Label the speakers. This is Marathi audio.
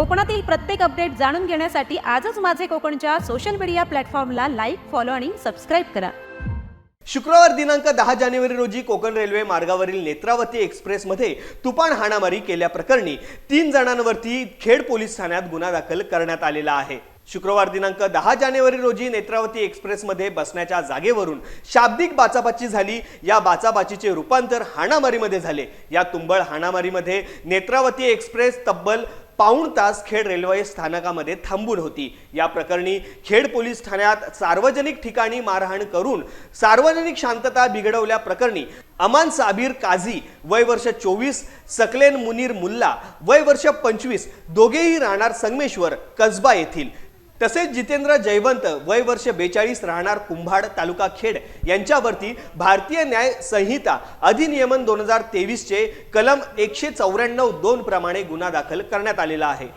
Speaker 1: कोकणातील प्रत्येक अपडेट जाणून घेण्यासाठी आजच माझे कोकणच्या सोशल मीडिया प्लॅटफॉर्मला लाईक फॉलो आणि सबस्क्राईब करा.
Speaker 2: शुक्रवार दिनांक दहा जानेवारी रोजी कोकण रेल्वे मार्गावरील नेत्रावती एक्सप्रेसमध्ये तुफान हाणामारी केल्याप्रकरणी तीन जणांवरती खेड पोलीस ठाण्यात गुन्हा दाखल करण्यात आलेला आहे. शुक्रवार दिनांक दहा जानेवारी रोजी नेत्रावती एक्सप्रेसमध्ये बसण्याच्या जागेवरून शाब्दिक बाचाबाची झाली. या बाचाबाचीचे रूपांतर हाणामारीमध्ये झाले. या तुंबळ हाणामारीमध्ये नेत्रावती एक्सप्रेस तब्बल पाऊण तास खेड रेल्वे स्थानकामध्ये थांबून होती. या प्रकरणी खेड पोलीस ठाण्यात सार्वजनिक ठिकाणी मारहाण करून सार्वजनिक शांतता बिघडवल्या प्रकरणी अमान साबीर काझी वय वर्ष चोवीस सकलेन मुनीर मुल्ला वय वर्ष पंचवीस दोघेही राहणार संगमेश्वर कसबा येथील. तसेच जितेंद्र जयवंत वय वर्ष बेचाळीस राहणार कुंभाड तालुका खेड यांच्यावरती भारतीय न्याय संहिता अधिनियमन दोन हजार तेवीसचे कलम एकशे चौऱ्याण्णव दोन प्रमाणे गुन्हा दाखल करण्यात आलेला आहे.